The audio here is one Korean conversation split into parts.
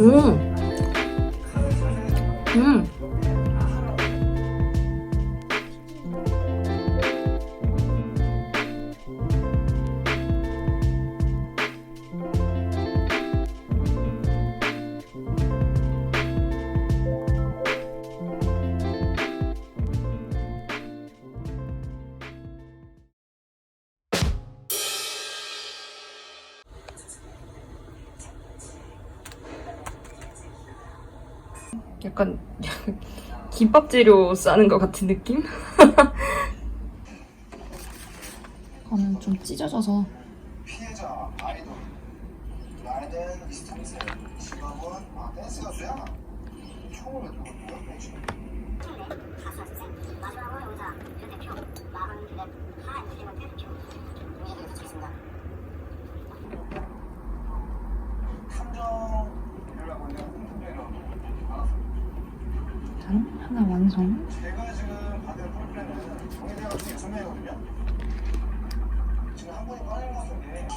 음. 음. 약간 김밥 재료 싸는 것 같은 느낌? 저는 좀 찢어져서. 아, 마지막으로 여기서 대표 마흔 랩 하나 인터넷 대표 동의에 도착했습니다. 탐정이라고 하냐 탐정이라고 짠 하나 완성 제가 지금 받은 여섯 명이거든요 지금 한 분이 빠진 것 같은데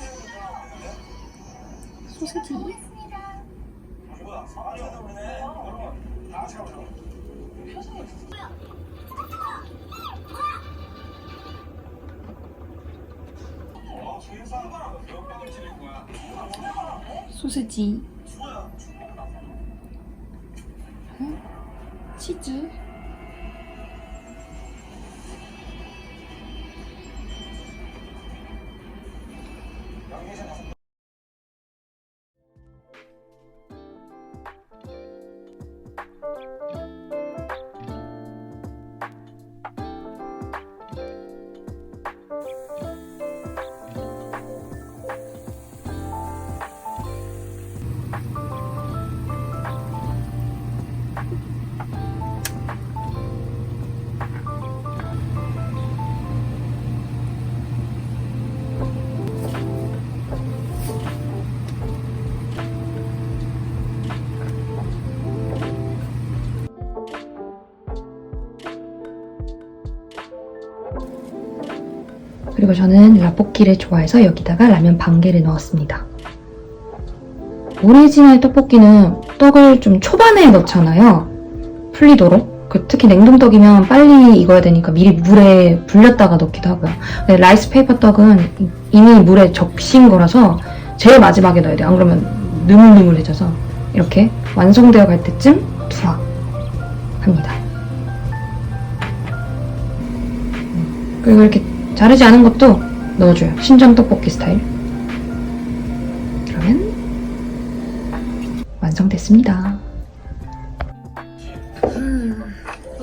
소세지 누구야? 아니? 소세지 empiezan 그리고 저는 라볶이를 좋아해서 여기다가 라면 반 개를 넣었습니다. 오리지널 떡볶이는 떡을 좀 초반에 넣잖아요. 풀리도록. 그 특히 냉동떡이면 빨리 익어야 되니까 미리 물에 불렸다가 넣기도 하고요. 근데 라이스 페이퍼 떡은 이미 물에 적신 거라서 제일 마지막에 넣어야 돼요. 안 그러면 느물느물해져서 이렇게 완성되어 갈 때쯤 투하 합니다. 음, 그리고 이렇게 자르지 않은 것도 넣어줘요. 신전 떡볶이 스타일. 그러면 완성됐습니다.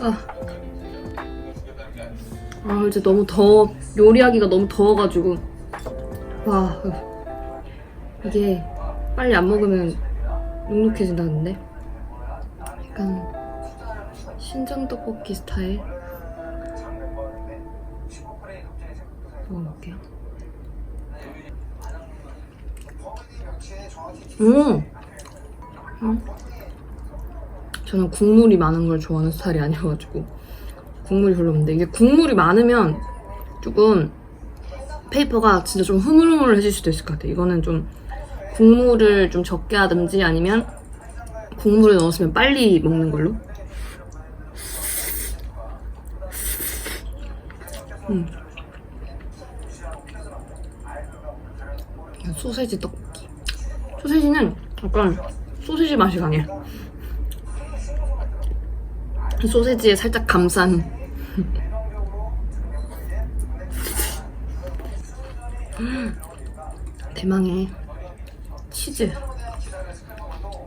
아, 아 이제 너무 더워. 요리하기가 너무 더워가지고 와 이게 빨리 안 먹으면 눅눅해진다는데 약간 신전 떡볶이 스타일 먹어볼게요. 음. 음. 저는 국물이 많은 걸 좋아하는 스타일이 아니어가지고 국물이 별로 없는데 이게 국물이 많으면 조금 페이퍼가 진짜 좀 흐물흐물해질 수도 있을 것 같아요. 이거는 좀 국물을 좀 적게 하든지 아니면 국물을 넣었으면 빨리 먹는 걸로. 음. 소세지 떡볶이. 소세지는 약간 소세지 맛이 강해. 소세지에 살짝 감싼. 대망의 치즈.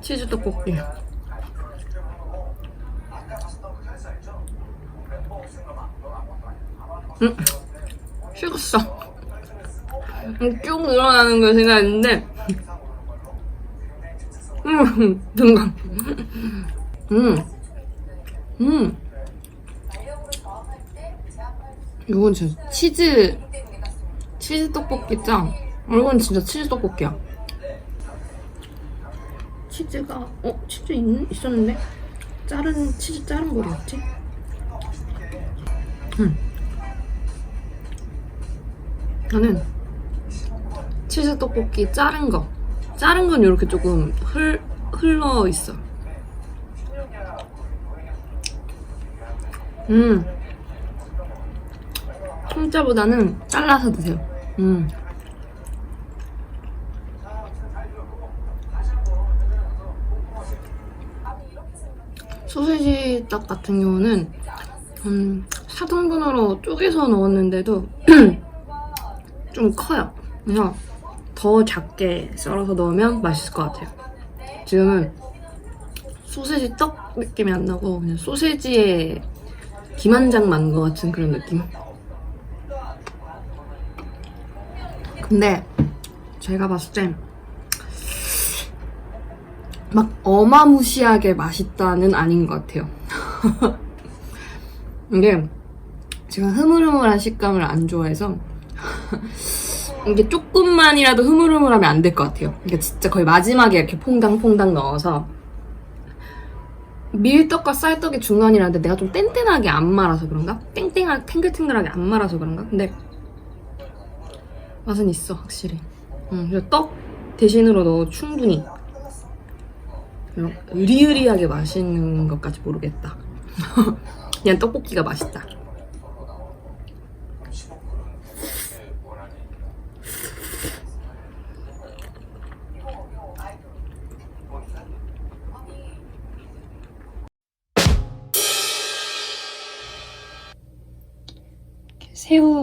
치즈 떡볶이. 음, 식었어. 음, 쭉 늘어나는 걸 생각했는데, 음, 등감. 음, 음. 이건 진짜 치즈, 치즈 떡볶이 짱. 이건 진짜 치즈 떡볶이야. 치즈가, 어, 치즈 있, 있었는데? 자른, 치즈 자른 거리였지? 음. 나는 치즈 떡볶이 자른 거. 자른 건 이렇게 조금 흘, 흘러 있어. 음. 통짜보다는 잘라서 드세요. 음. 소세지 떡 같은 경우는 음, 4등분으로 쪼개서 넣었는데도 좀 커요. 그래서 더 작게 썰어서 넣으면 맛있을 것 같아요. 지금은 소세지 떡 느낌이 안 나고 그냥 소세지에 김한장 만것 같은 그런 느낌. 근데 제가 봤을 때 막 어마무시하게 맛있다는 아닌 것 같아요. 이게 제가 흐물흐물한 식감을 안 좋아해서 이게 조금만이라도 흐물흐물하면 안 될 것 같아요. 이게 진짜 거의 마지막에 이렇게 퐁당퐁당 넣어서 밀떡과 쌀떡이 중간이라는데 내가 좀 땡땡하게 안 말아서 그런가? 땡땡하게 탱글탱글하게 안 말아서 그런가? 근데 맛은 있어 확실히. 응, 그래서 떡 대신으로 넣어 충분히. 으리으리하게 맛있는 것까지 모르겠다. 그냥 떡볶이가 맛있다.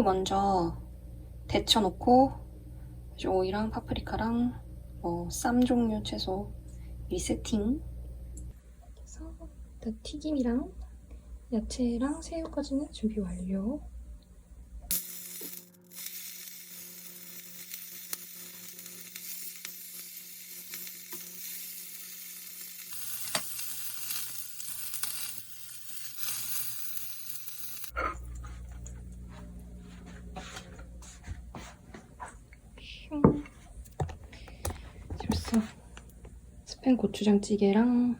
먼저 데쳐놓고 오이랑 파프리카랑 뭐 쌈 종류 채소 리세팅. 그래서 일단 튀김이랑 야채랑 새우까지는 준비 완료 슝. 벌써 스팸 고추장찌개랑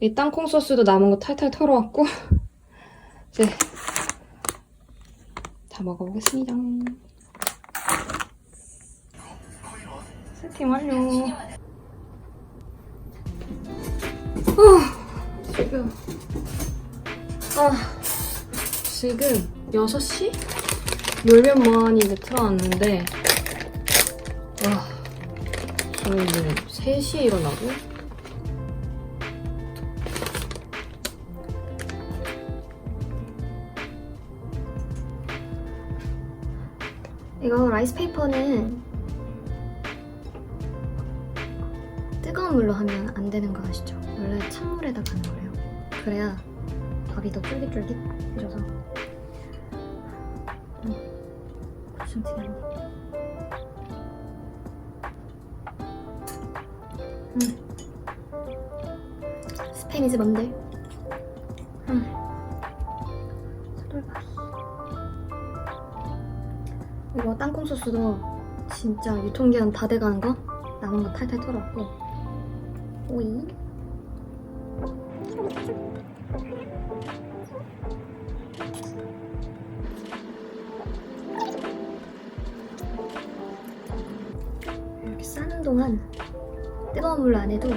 이 땅콩 소스도 남은 거 탈탈 털어왔고 이제 다 먹어보겠습니다. 세팅 완료. 어, 지금 아 지금 6시? 놀면 뭐하니 이제 틀어놨는데 와 저희는 3시에 일어나고 이거 라이스 페이퍼는 뜨거운 물로 하면 안 되는 거 아시죠? 원래 찬물에다 가는 거예요. 그래야 밥이 더 쫄깃쫄깃해져서 음, 좀 튀겼네. 음. 스팸이지 뭔데? 음. 이거 땅콩 소스도 진짜 유통기한 다 돼가는 거 남은 거 탈탈 털었고 오이 이렇게 싸는 동안 뜨거운 물로 안 해도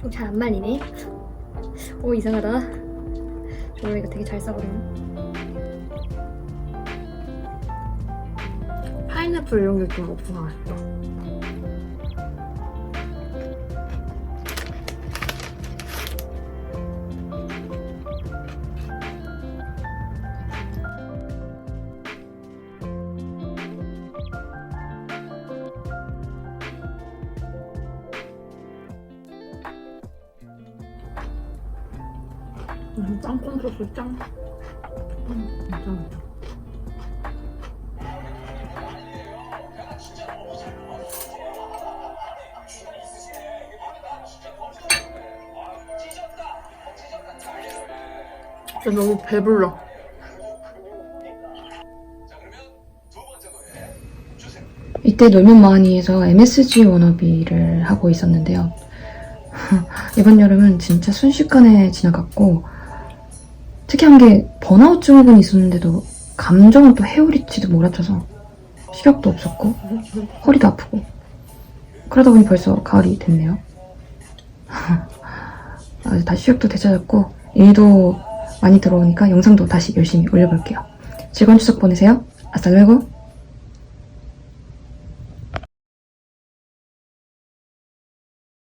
좀 잘 안 말리네 오 이상하다. 조로이가 되게 잘 싸거든요. 파인애플 이런 게 좀 없어서 맛있다. 음, 땅콩 소스 짱. 음, 진짜 너무 배불러. 이때 놀면 뭐하니에서 MSG 워너비를 하고 있었는데요. 이번 여름은 진짜 순식간에 지나갔고 특이한 게 번아웃 증후군이 있었는데도 감정은 또 헤어리치도 몰아쳐서 식욕도 없었고 허리도 아프고 그러다 보니 벌써 가을이 됐네요. 아, 다시 식욕도 되찾았고 일도 많이 들어오니까 영상도 다시 열심히 올려볼게요. 즐거운 추석 보내세요. 아싸 luego.